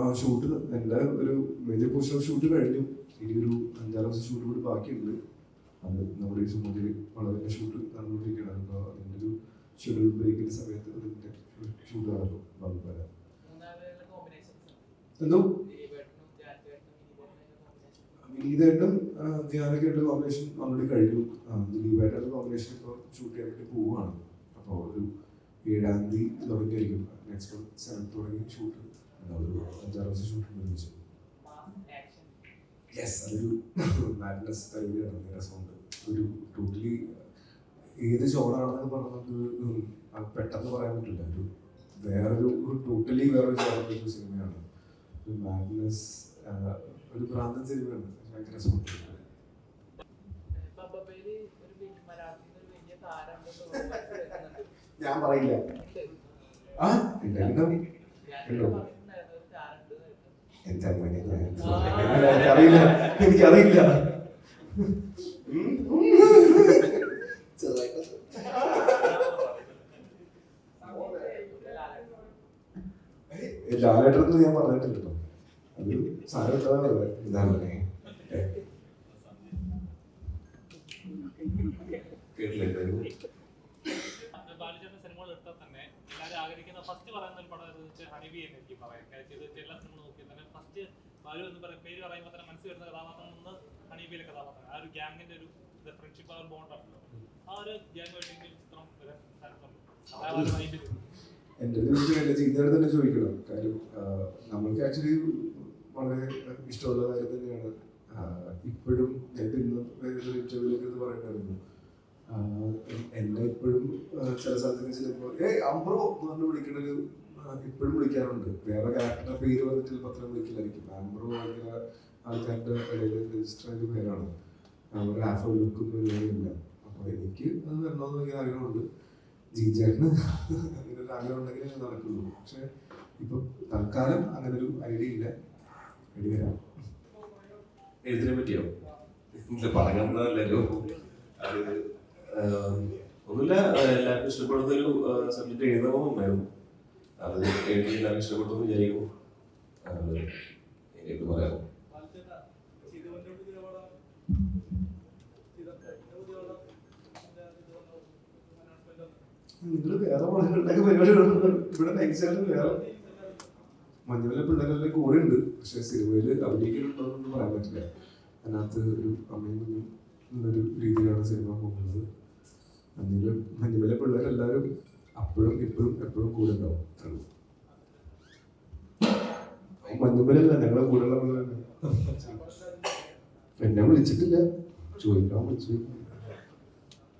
ആ ഷൂട്ട് എന്റെ ഒരു മേജർ പോർഷൻ ഓഫ് ഷൂട്ട് കഴിഞ്ഞു. ഇനി ഒരു അഞ്ചാറ് ദിവസം ഷൂട്ട് കൂടി ബാക്കിയുണ്ട്. അത് നമ്മുടെ ഈ സമൂഹത്തിൽ വളരെ ഷൂട്ട് നടന്നുകൊണ്ടിരിക്കുകയാണ്. അപ്പോൾ അതിന്റെ ഒരു ഷെഡ്യൂൾ ബ്രേക്കിന്റെ സമയത്ത് അതിന്റെ ഷൂട്ട് നടക്കും വരാം. മൂന്നാളുകളുടെ കോമ്പിനേഷൻസ് എന്തോ? വിനീതായിട്ടും ധ്യാനൊക്കെ കോമ്പിനേഷൻ ഓൾറെഡി കഴിഞ്ഞു. ദിലീപായിട്ടുള്ള കോമ്പിനേഷൻ ഇപ്പോൾ ഷൂട്ട് ചെയ്യാൻ വേണ്ടി പോവുകയാണ്. ഒരു ഏഴാം തീയതി തുടങ്ങിയായിരിക്കും നെക്സ്റ്റ് മന്ത് സെവൻ തുടങ്ങി ഷൂട്ട് അഞ്ചാറ് ദിവസം ഷൂട്ട് നിർമ്മിച്ചു യെസ് അതൊരു മാഡ്നസ് തരികയാണ് രസമുണ്ട് ഒരു ടോട്ടലി ഏത് ജോണാണെന്ന് പറഞ്ഞത് പെട്ടെന്ന് പറയാൻ പറ്റില്ല ഒരു വേറൊരു ഒരു ടോട്ടലി വേറൊരു ജോണിന്റെ സിനിമയാണ് ഒരു മാഡ്നസ് ഒരു ഭ്രാന്തൻ സിനിമയാണ് ഭയങ്കര രസമുണ്ട് ഒരു. ഞാൻ പറയില്ല. ആ ഉണ്ടോ ജാൻചേട്ടൻ പറഞ്ഞിട്ടുണ്ടായിരുന്നു ഒരു താരം ഉണ്ട് എന്ന് കേട്ടു. എന്താ മോനെ എനിക്കറിയില്ല ലാലേട്ടൊന്നും ഞാൻ പറഞ്ഞിട്ടില്ല കേട്ടോ അത് ഇട്ടതാണ് ഇതാണ് കേട്ടില്ല? സിനിമകൾ എടുത്താൽ തന്നെ എല്ലാവരും ആഗ്രഹിക്കുന്ന ഫസ്റ്റ് പറയുന്ന ഒരു പടം എന്ന് വെച്ചാൽ ഹണിബി എന്ന് എനിക്ക് പറയാം ചെയ്ത് എല്ലാ സിനിമ നോക്കിയാൽ തന്നെ ഫസ്റ്റ് ബാലു എന്ന് പറയുന്ന പേര് പറയുമ്പോൾ തന്നെ മനസ്സിൽ വരുന്ന കഥാപാത്രം ഒന്ന് ഹണിബിയിലെ കഥാപാത്രം. ആ ഒരു ഗ്യാങ്ങിന്റെ ഒരു ഫ്രണ്ട്ഷിപ്പ് ആ ഒരു ബോണ്ട് ഉണ്ടല്ലോ. ആ ഒരു ഗ്യാങ് വേണ്ടി ചിത്രം വരാൻ എന്റെ ഒരു എന്റെ ചെയ്തവരെ തന്നെ ചോദിക്കണം. കാര്യം നമ്മൾക്ക് ആക്ച്വലി വളരെ ഇഷ്ടമുള്ള കാര്യം തന്നെയാണ്. ഇപ്പോഴും ഞാൻ ഇപ്പൊ ഇന്ന് ഇന്റർവ്യൂലൊക്കെ ഇത് പറയുന്നുണ്ടായിരുന്നു എന്നെ ഇപ്പോഴും ചില സ്ഥലത്തൊക്കെ ചിലപ്പോൾ ഏയ് അമ്പ്രോ എന്ന് പറഞ്ഞ് വിളിക്കണത് ഇപ്പോഴും വിളിക്കാറുണ്ട്. വേറെ ക്യാരക്ടറുടെ പേര് വന്നിട്ട് പത്രം വിളിക്കില്ലായിരിക്കും. അമ്പ്രോ ഭയങ്കര ആൾക്കാരുടെ ഇടയിൽ രജിസ്റ്റർ ആയ പേരാണ്. അവരുടെ ആഫ് ലുക്കും ഇല്ല. അപ്പോൾ എനിക്ക് അത് വരണമെന്ന് ഭയങ്കര ആഗ്രഹമുണ്ട്. ജീജാക്കിന് അങ്ങനെ ഒരു ആഗ്രഹം ഉണ്ടെങ്കിൽ അത് നടക്കുള്ളൂ. പക്ഷെ ഇപ്പൊ തൽക്കാലം അങ്ങനെ ഒരു ഐഡിയ ഇല്ല. ഐഡിയ വരാം. എഴുത്തിനെ പറ്റിയോ? പറഞ്ഞല്ലോ അത് ഒന്നുമില്ല എല്ലാവർക്കും ഇഷ്ടപ്പെടുന്ന ഒരു സബ്ജക്ട് എഴുതണമെന്നുണ്ടായിരുന്നു അത് എഴുതി എല്ലാവർക്കും ഇഷ്ടപ്പെട്ടു എന്ന് വിചാരിക്കുന്നു. അത് എനിക്ക് പറയാം. നിങ്ങൾ വേറെ വേറെ പിള്ളേരെല്ലാം കൂടെ ഉണ്ട് പക്ഷെ സിനിമയിൽ അഭിനയിക്കുന്നുണ്ടോന്നൊന്നും പറയാൻ പറ്റില്ല. അതിനകത്ത് ഒരു അമ്മയും കുഞ്ഞും എന്നൊരു രീതിയിലാണ് സിനിമ പോകുന്നത്. മഞ്ഞുമല മഞ്ഞുമല പിള്ളേരെല്ലാവരും അപ്പോഴും ഇപ്പോഴും എപ്പോഴും കൂടെ ഉണ്ടാവും. മഞ്ഞുമലല്ല ഞങ്ങളെ കൂടെയുള്ള പിള്ളേരാണ്. എന്നെ വിളിച്ചിട്ടില്ല. ചോദിക്കാൻ വിളിച്ചു.